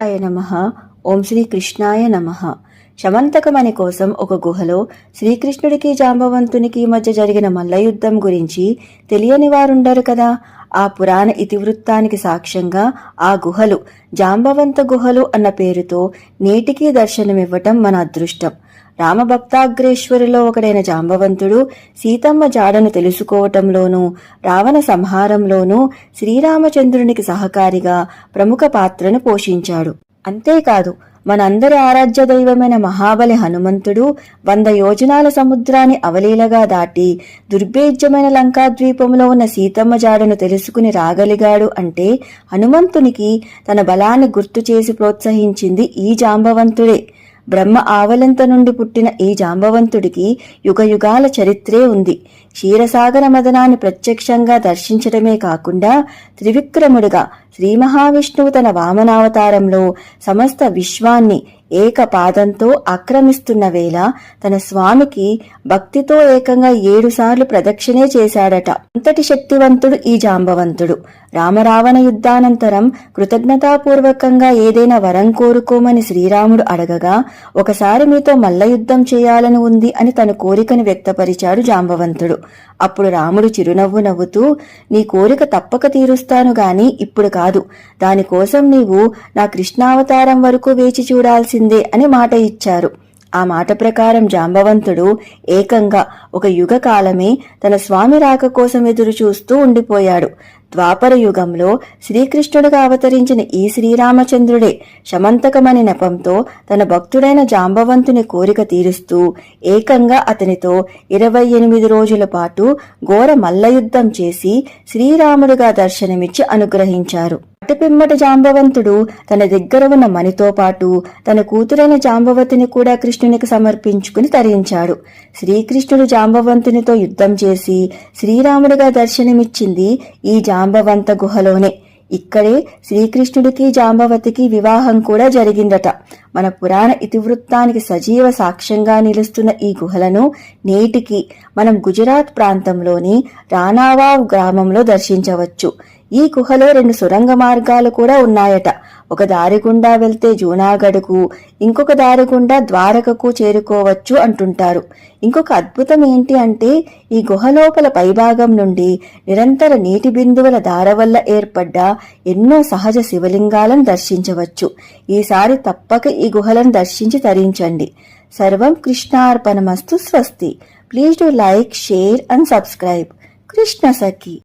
శివాయ నమ. ఓం శ్రీ కృష్ణాయ నమ. శమంతకమణి కోసం ఒక గుహలో శ్రీకృష్ణుడికి జాంబవంతునికి మధ్య జరిగిన మల్లయుద్ధం గురించి తెలియని వారుండరు కదా. ఆ పురాణ ఇతివృత్తానికి సాక్ష్యంగా ఆ గుహలు జాంబవంత గుహలు అన్న పేరుతో నేటికీ దర్శనమివ్వటం మన అదృష్టం. రామభక్తాగ్రేశ్వరిలో ఒకడైన జాంబవంతుడు సీతమ్మ జాడను తెలుసుకోవటంలోనూ రావణ సంహారంలోనూ శ్రీరామచంద్రునికి సహకారిగా ప్రముఖ పాత్రను పోషించాడు. అంతేకాదు మనందరి ఆరాధ్య దైవమైన మహాబలి హనుమంతుడు వంద యోజనాల సముద్రాన్ని అవలీలగా దాటి దుర్భేద్యమైన లంకాద్వీపంలో ఉన్న సీతమ్మ జాడను తెలుసుకుని రాగలిగాడు అంటే హనుమంతునికి తన బలాన్ని గుర్తు చేసి ప్రోత్సహించింది ఈ జాంబవంతుడే. బ్రహ్మ ఆవలంత నుండి పుట్టిన ఈ జాంబవంతుడికి యుగయుగాల చరిత్రే ఉంది. క్షీరసాగర మదనాన్ని ప్రత్యక్షంగా దర్శించడమే కాకుండా త్రివిక్రముడిగా శ్రీ మహావిష్ణువు తన వామనావతారంలో సమస్త విశ్వాన్ని ఏక పాదంతో ఆక్రమిస్తున్న వేళ తన స్వామికి భక్తితో ఏకంగా ఏడుసార్లు ప్రదక్షిణే చేశాడట. అంతటి శక్తివంతుడు ఈ జాంబవంతుడు. రామరావణ యుద్ధానంతరం కృతజ్ఞతాపూర్వకంగా ఏదైనా వరం కోరుకోమని శ్రీరాముడు అడగగా ఒకసారి మీతో మల్ల యుద్ధం చేయాలని ఉంది అని తన కోరికను వ్యక్తపరిచాడు జాంబవంతుడు. అప్పుడు రాముడు చిరునవ్వు నవ్వుతూ నీ కోరిక తప్పక తీరుస్తాను గాని ఇప్పుడు కాదు. దానికోసం నీవు నా కృష్ణావతారం వరకు వేచి చూడాల్సి చూడాల్సిందే అని మాట ఇచ్చారు. ఆ మాట ప్రకారం జాంబవంతుడు ఏకంగా ఒక యుగ కాలమే తన స్వామి రాక కోసం ఎదురు చూస్తూ ఉండిపోయాడు. ద్వాపర యుగంలో శ్రీకృష్ణుడిగా అవతరించిన ఈ శ్రీరామచంద్రుడే శమంతకమని నెపంతో తన భక్తుడైన జాంబవంతుని కోరిక తీరుస్తూ ఏకంగా అతనితో ఇరవై ఎనిమిది రోజుల పాటు ఘోర మల్లయుద్ధం చేసి శ్రీరాముడిగా దర్శనమిచ్చి అనుగ్రహించారు. అటుపిమ్మట జాంబవంతుడు తన దగ్గర ఉన్న మణితో పాటు తన కూతురైన జాంబవతిని కూడా కృష్ణునికి సమర్పించుకుని తరించాడు. శ్రీకృష్ణుడు జాంబవంతునితో యుద్ధం చేసి శ్రీరాముడిగా దర్శనమిచ్చింది ఈ జా జాంబవంత గుహలోనే. ఇక్కడే శ్రీకృష్ణుడికి జాంబవతికి వివాహం కూడా జరిగిందట. మన పురాణ ఇతివృత్తానికి సజీవ సాక్ష్యంగా నిలుస్తున్న ఈ గుహలను నేటికి మనం గుజరాత్ ప్రాంతంలోని రానావావ్ గ్రామంలో దర్శించవచ్చు. ఈ గుహలో రెండు సొరంగ మార్గాలు కూడా ఉన్నాయట. ఒక దారి గుండా వెళ్తే జూనాగఢ్కు ఇంకొక దారి గుండా ద్వారకకు చేరుకోవచ్చు అంటుంటారు. ఇంకొక అద్భుతం ఏంటి అంటే ఈ గుహ లోపల పైభాగం నుండి నిరంతర నీటి బిందువుల దార వల్ల ఏర్పడ్డ ఎన్నో సహజ శివలింగాలను దర్శించవచ్చు. ఈసారి తప్పక ఈ గుహలను దర్శించి తరించండి. సర్వం కృష్ణార్పణమస్తు స్వస్తి. Please do like share and subscribe. Krishna Sakhi.